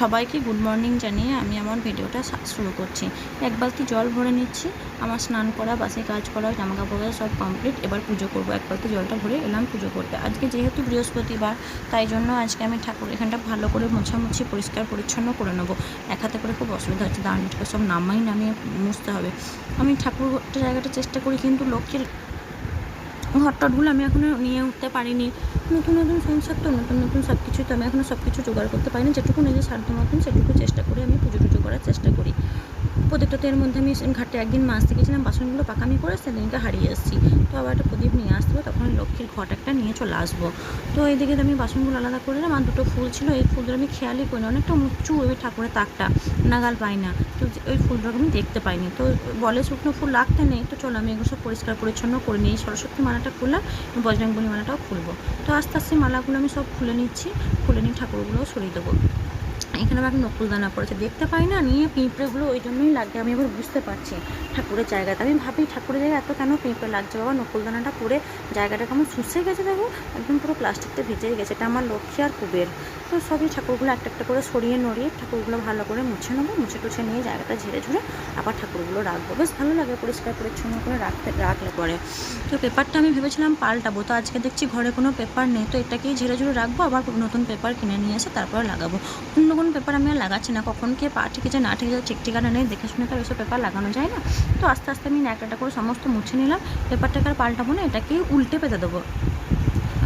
সবাইকে good morning জানিয়ে আমি আমার ভিডিওটা শুরু করছি। এক বালতি জল ভরে নিচ্ছি। আমার স্নান করা, বাসে কাজ করা জামা কাপড় সব কমপ্লিট এবার পুজো করব। এক বালতি জলটা ভরে এলাম পুজো করতে। আজকে যেহেতু বৃহস্পতিবার, তাই জন্য আজকে আমি ঠাকুর এখানটা ভালো করে মোছামুছি, পরিষ্কার, পরিচ্ছন্ন করে নেব। এক হাতে করে খুব অসুবিধা হচ্ছে। দাঁড়িয়ে সব নামাই নামিয়ে মুছতে হবে। আমি ঠাকুর জায়গাটা চেষ্টা করি, কিন্তু লক্ষ্মীর ঘরটরগুলো আমি এখনও নিয়ে উঠতে পারিনি। নতুন নতুন সংসার তো, নতুন নতুন সব কিছু তো আমি এখনও সব কিছু জোগাড় করতে পারিনি। যেটুকু নিজের সাধ্য মতন সেটুকু চেষ্টা করি আমি পুজো টুজো করার চেষ্টা করি। প্রদীপটা তো এর মধ্যে আমি ঘাটে একদিন মাছতে গেছিলাম বাসনগুলো পাকামি করে সেদিনকে হারিয়ে এসেছি। তো আবার একটা প্রদীপ নিয়ে আসতে তখন লক্ষ্মীর ঘট একটা নিয়ে চলে আসব। তো এইদিকে আমি বাসনগুলো আলাদা করে দিলাম, আর দুটো ফুল ছিল, এই ফুলগুলো আমি খেয়ালই করি না অনেকটা উঁচু ওই ঠাকুরের তাকটা, নাগাল পাই না। তো ওই ফুলটাকে আমি দেখতে পাইনি। তো বলে শুকনো ফুল রাখতে নেই, তো চলো আমি এগুলো সব পরিষ্কার পরিচ্ছন্ন করে নিই। সরস্বতী মালাটা খুললাম বজরংবলী মালাটাও খুলবো। তো আস্তে আস্তে মালাগুলো আমি সব খুলে নিচ্ছি, খুলে নিয়ে ঠাকুরগুলোও সরিয়ে দেবো। এখানে একটা নকুলদানা পড়েছে। দেখতে পাই না, নিয়ে পিঁপড়েগুলো ওই জন্যই লাগে, আমি এবার বুঝতে পারছি ঠাকুরের জায়গাতে আমি ভাবি ঠাকুরের জায়গায় এত কেন পিঁপড়ে লাগছে? বাবা নকুলদানাটা পরে জায়গাটা কেমন শুষে গেছে দেখো, একদম পুরো প্লাস্টিকতে ভিজে গেছে। এটা আমার লক্ষ্মী আর কুবের। তো সবই ঠাকুরগুলো একটা একটা করে সরিয়ে নড়িয়ে ঠাকুরগুলো ভালো করে মুছে নেব, মুছে টুছে নিয়ে জায়গাটা ঝেড়ে ঝুড়ে আবার ঠাকুরগুলো রাখব। বেশ ভালো লাগে পরিষ্কার পরিচ্ছন্ন করে রাখতে, রাখলে পরে। তো পেপারটা আমি ভেবেছিলাম পাল্টাবো, তো আজকে দেখছি ঘরে কোনো পেপার নেই, তো এটাকেই ঝেড়ে ঝুড়ে রাখব, আবার নতুন পেপার কিনে নিয়ে এসে তারপরে লাগাবো। অন্য কোনো পেপার আমি আর লাগাচ্ছি না। কখন কে পা ঠিক আছে, না ঠিক আছে, ঠিক ঠিকানা নেই, দেখে শুনে তার এসব পেপার লাগানো যায় না। তো আস্তে আস্তে আমি একটা করে সমস্ত মুছে নিলাম। পেপারটাকে আর পাল্টাবো না, এটাকেই উল্টে পেতে দেবো।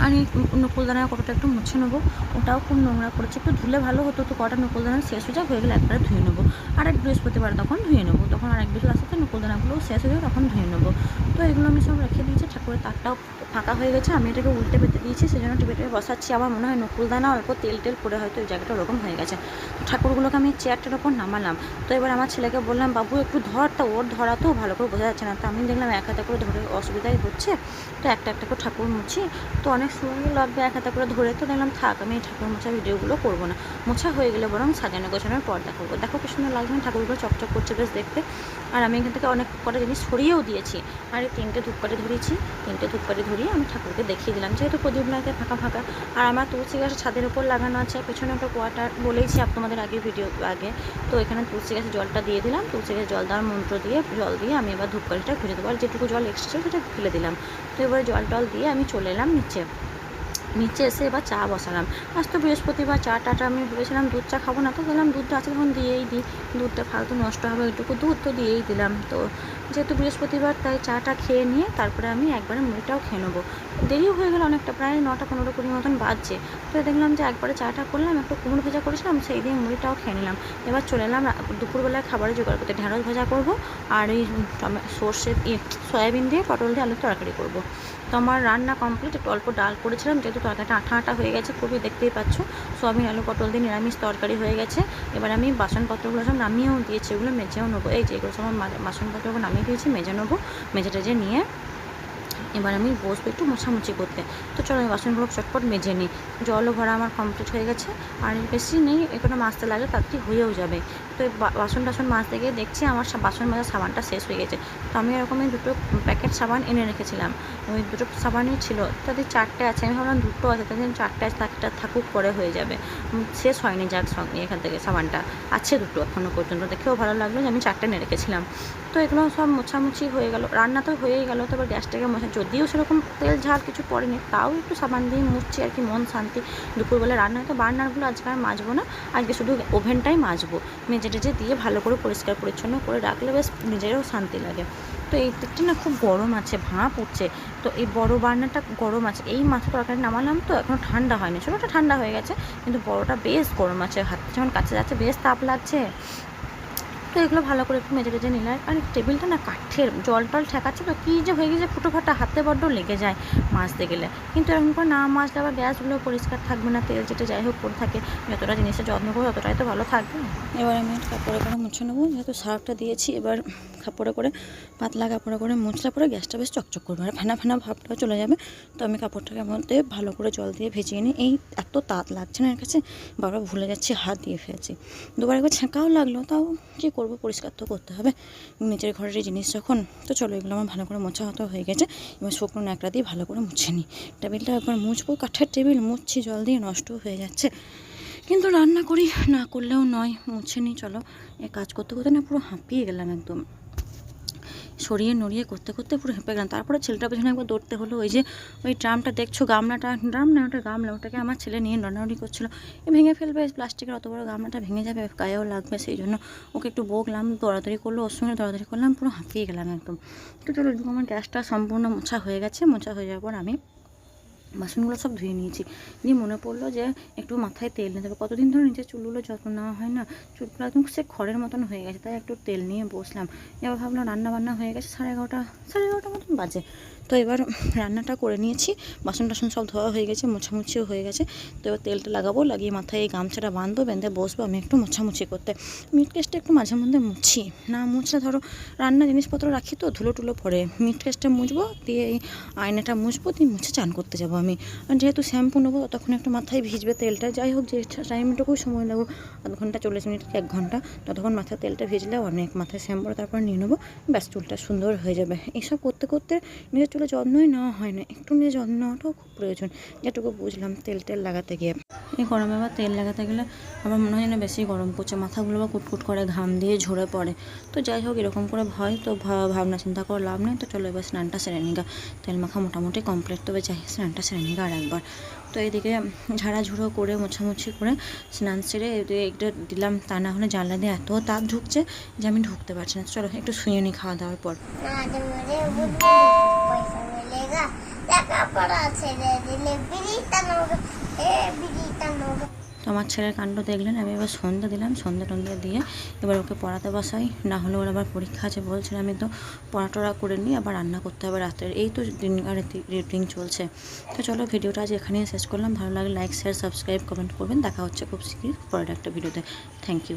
আর এই নকুলদানা কতটা একটু মুছে নেব? ওটাও খুব নোংরা করেছে। একটু ধুলে ভালো হতো তো, কটা নকুলদানা শেষ হয়ে যাক, হয়ে গেলে একবারে ধুয়ে নেব। আর এক বৃহস্পতিবার তখন ধুয়ে নেব। তখন আর এক বৃহস্পতি নকুলদানাগুলো শেষ হয়ে যাবে তখন ধুয়ে নেব। তো এগুলো আমি সব রেখে দিয়েছি, ঠাকুরের তাকটাও ফাঁকা হয়ে গেছে। আমি এটাকে উল্টে পেতে দিয়েছি সেই জন্য টিপে টিপে বসাচ্ছি। আমার মনে হয় নকুলদানা অল্প তেল টেল পরে হয়তো ওই জায়গাটা ওরকম হয়ে গেছে। তো ঠাকুরগুলোকে আমি চেয়ারটার ওপর নামালাম। তো এবার আমার ছেলেকে বললাম, বাবু, একটু ধর। তা ওর ধরা তো ভালো করে বোঝা যাচ্ছে না। তো আমি দেখলাম এক হাতে করে ধরে অসুবিধাই হচ্ছে। তো একটা একটা করে ঠাকুর মুছি। তো অনেক সময় লাগবে এক হাতে করে ধরে তো দেখলাম, থাক, আমি এই ঠাকুর মোছা ভিডিওগুলো করব না। মোছা হয়ে গেলে বরং সাজানো গোছানোর পর্দা করব দেখো কি সুন্দর লাগছে, ঠাকুরগুলো চকচক করছে বেশ দেখতে। আর আমি এখান থেকে অনেক কটা জিনিস সরিয়েও দিয়েছি। আর এই তিনটে ধূপকাঠি ধরিয়েছি। তিনটে ধূপকাঠি ধরিয়ে আমি ঠাকুরকে দেখিয়ে দিলাম, যেহেতু প্রদীপ লাইতে ফাঁকা ফাঁকা। আর আমার তুলসী গাছ ছাদের উপর লাগানো আছে, পেছনে একটা কোয়াটার বলেইছি তোমাদের আগে ভিডিও আগে। তো এখানে তুলসী গাছে জলটা দিয়ে দিলাম, তুলসী গাছে জল দেওয়ার মন্ত্র দিয়ে, জল দিয়ে আমি এবার ধূপকাঠিটা ঘুরে দেবো। আর যেটুকু জল এক্সট্রা সেটা ফেলে দিলাম। তো এবার জল টল দিয়ে আমি চলে এলাম নিচে। নিচে এসে এবার চা বসালাম। আজ তো বৃহস্পতিবার চা টাটা আমি ভেবেছিলাম দুধ চা খাব না, তো বললাম দুধটা আছে তখন দিয়েই দিই। দুধটা ফালতু নষ্ট হবে, ওইটুকু দুধ তো দিয়েই দিলাম। তো যেহেতু বৃহস্পতিবার, তাই চাটা খেয়ে নিয়ে তারপরে আমি একবারে মুড়িটাও খেয়ে নেব। দেরিও হয়ে গেল অনেকটা, প্রায় নটা পনেরো কুড়ি মতন বাজছে। তো দেখলাম যে একবারে চাটা করলাম, একটু কুমড়ো ভেজা করেছিলাম, সেই দিয়ে মুড়িটাও খেয়ে নিলাম। এবার চলে এলাম দুপুরবেলায় খাবারের জোগাড় করতে। ঢ্যাঁড়স ভাজা করব, আর এই সর্ষে ইয়ে সয়াবিন দিয়ে পটল দিয়ে আলুর তরকারি করব। তো আমার রান্না কমপ্লিট একটু অল্প ডাল করেছিলাম, যেহেতু তরকারিটা আঠা আঠা হয়ে গেছে, খুবই দেখতেই পাচ্ছ। সোয়াবিন, আলু, পটল দিয়ে নিরামিষ তরকারি হয়ে গেছে। এবার আমি বাসনপত্রগুলো সব নামিয়েও দিয়েছি, এগুলো মেজেও নেব। এই যে, এগুলো সব আমার বাসনপত্রগুলো নামিয়ে দিয়েছি, মেজে নেব। মেজে টেজে নিয়ে এবার আমি বসবো, একটু মোছামুছি করতে। তো চলো, আমি বাসনগুলো চটপট মেজে নিই। জলও ভরা আমার কমপ্লিট হয়ে গেছে। আর বেশি নেই, এখানে মাজতে লাগে তাড়াতাড়ি হয়েও যাবে। তো বাসন টাসন মাজতে গিয়ে দেখছি আমার বাসন মাজার সাবানটা শেষ হয়ে গেছে। তো আমি এরকমই দুটো প্যাকেট সাবান এনে রেখেছিলাম। ওই দুটো সাবানই ছিল। তাদের চারটে আছে, আমি ভাবলাম দুটো আছে তাদের চারটে আছে একটা থাকুক পরে হয়ে যাবে। শেষ হয়নি যাক সঙ্গে এখান থেকে সাবানটা আছে দুটো এখনও পর্যন্ত, দেখেও ভালো লাগল যে আমি চারটে এনে রেখেছিলাম। তো এগুলো সব মোছামুছি হয়ে গেল, রান্না তো হয়েই গেলো, তারপর গ্যাসটাকে মোছা যদিও সেরকম তেল ঝাল কিছু পড়েনি, তাও একটু সাবান দিয়ে মুছছি আর কি, মন শান্তি। দুপুরবেলা রান্না তো বার্নারগুলো আজকে আর মাজবো না। আজকে শুধু ওভেনটাই মাজবো। মেজে টেজে দিয়ে ভালো করে পরিষ্কার পরিচ্ছন্ন করে রাখলে বেশ নিজেরও শান্তি লাগে। তো এই দিকটা না খুব গরম আছে, ভাঁপ উঠছে। তো এই বড় বার্নারটা গরম আছে। এই মাথা তরকারি নামালাম তো এখনও ঠান্ডা হয়নি। ছোটোটা ঠান্ডা হয়ে গেছে, কিন্তু বড়টা বেশ গরম আছে। হাত যখন কাছে যাচ্ছে, বেশ তাপ লাগছে। তো এগুলো ভালো করে একটু মেজে টেজে নিলাম আর টেবিলটা না কাঠের জল টল ঠেকাচ্ছে তো কী যে হয়ে গেছে ফুটো ফাটা হাতে বড্ড লেগে যায় মাজতে গেলে। কিন্তু এরকম করে না মাজলে আবার গ্যাসগুলো পরিষ্কার থাকবে না, তেল যেটা যাই হোক পড়ে থাকে। যতটা জিনিসের যত্ন করব ততটাই তো ভালো থাকবে। এবার আমি কাপড়ে করে মুছে নেব, যেহেতু সার্ফটা দিয়েছি, এবার কাপড়ে করে, পাতলা কাপড়ে করে মুছলে পরে গ্যাসটা বেশ চকচক করবে। আর ফেনা ফেনা ভাবটাও চলে যাবে। তো আমি কাপড়টাকে মধ্যে ভালো করে জল দিয়ে ভেজিয়ে নিই। এই এত তাঁত লাগছে না, এর কাছে বারবার ভুলে যাচ্ছি, হাত দিয়ে ফেলেছি। দুবার একবার ছেঁকাও লাগল, তাও কী করব, পরিষ্কার তো করতে হবে। নিজের ঘরের এই জিনিস যখন, তো চলো এগুলো আমার ভালো করে মোছা হতো হয়ে গেছে। এবার শুকনো ন্যাকড়া দিয়ে ভালো করে মুছে নিই। টেবিলটা একবার মুছবো, কাঠের টেবিল মুছছি জল দিয়ে নষ্ট হয়ে যাচ্ছে। কিন্তু রান্না করি, না করলেও নয়, মুছে নিই, চলো। এ কাজ করতে করতে না পুরো হাঁপিয়ে গেলাম একদম। সরিয়ে নড়িয়ে করতে করতে পুরো হেঁপে গেলাম। তারপরে ছেলেটা পেছনে একবার দৌড়তে হলো, ওই যে ওই ড্রামটা দেখছ, গামলাটা? ড্রাম না, ওটা গামলা, ওটাকে আমার ছেলে নিয়ে নড়ানড়ি করছিল। ভেঙে ফেলবে প্লাস্টিকের অত বড় গামলাটা ভেঙে যাবে, গায়েও লাগবে, সেই জন্য ওকে একটু বকলাম দৌড়াদৌড়ি করল, ওর সঙ্গে দৌড়াদৌড়ি করলাম, পুরো হাঁপিয়ে গেলাম একদম। তো চলো আমার গ্যাসটা সম্পূর্ণ মোছা হয়ে গেছে, মোছা হয়ে যাওয়ার পর আমি বাসনগুলো সব ধুয়ে নিয়েছি। নিয়ে মনে পড়ল যে একটু মাথায় তেল নিতে হবে। কতদিন ধরে নিজের চুলগুলো যত্ন নেওয়া হয় না? চুলগুলো একদম সে খড়ের মতন হয়ে গেছে, তাই একটু তেল নিয়ে বসলাম। এবার ভাবলাম রান্না বান্না হয়ে গেছে সাড়ে এগারোটা সাড়ে এগারোটা মতন বাজে। তো এবার রান্নাটা করে নিয়েছি। বাসন টাসন সব ধোয়া হয়ে গেছে, মোছামুছিও হয়ে গেছে। তো এবার তেলটা লাগাবো, লাগিয়ে মাথায় এই গামছাটা বাঁধবো, বেঁধে বসবো আমি একটু মোছামুছি করতে। মিট কেসটা একটু মাঝে মধ্যে মুছি। না মুছলে ধরো রান্না জিনিসপত্র রাখি তো, ধুলো টুলো পরে মিট কেসটা মুছবো, দিয়ে এই আয়নাটা মুছবো, দিয়ে মুছে চান করতে যাব আমি। আর যেহেতু শ্যাম্পু নেব তখন একটু মাথায় ভিজবে তেলটা। যাই হোক, যে টাইমটুকুই সময় লাগুক, আধ ঘণ্টা, চল্লিশ মিনিট এক ঘণ্টা, ততক্ষণ মাথায় তেলটা ভিজলেও অনেক মাথায় শ্যাম্পু তারপর নিয়ে নেব। ব্যাস, চুলটা সুন্দর হয়ে যাবে। এইসব করতে করতে নিজের যত্নই নেওয়া হয় না। একটু নিয়ে যত্ন নেওয়াটাও খুব প্রয়োজন। যেটুকু বুঝলাম তেল টেল লাগাতে গিয়ে। এই গরমে আবার তেল লাগাতে গেলে আমার মনে হয় যেন বেশি গরম পড়ছে। মাথাগুলো বা কুটকুট করে ঘাম দিয়ে ঝরে পড়ে। তো যাই হোক এরকম করে ভয় তো ভাবনা চিন্তা করে লাভ নেই। তো চলো এবার স্নানটা সেরে নিগা তেল মাখা মোটামুটি কমপ্লিট তবে যাই স্নানটা সেরে নিগা আর একবার। তো এদিকে ঝাড়াঝুড়ো করে মোছামুছি করে স্নান সেরে এদিকে একটা দিলাম। তা না হলে জানলা দিয়ে এত তাপ ঢুকছে যে আমি ঢুকতে পারছি না। চলো একটু শুয়ে নিই খাওয়া দাওয়ার পর। আমার ছেলের কাণ্ড দেখলেন, আমি এবার সন্ধ্যে দিলাম, সন্ধ্যা টন্ধা দিয়ে এবার ওকে পড়াতে বসাই। না হলে ওর আবার পরীক্ষা আছে বলছেন আমি তো পড়াটড়া করে নিই, আবার রান্না করতে হবে রাত্রের। এই তো দিনকার রুটিন চলছে। তো চলো ভিডিওটা আজ এখানেই শেষ করলাম। ভালো লাগে লাইক শেয়ার সাবস্ক্রাইব কমেন্ট করবেন। দেখা হচ্ছে খুব শিখি পরের একটা ভিডিওতে। Thank you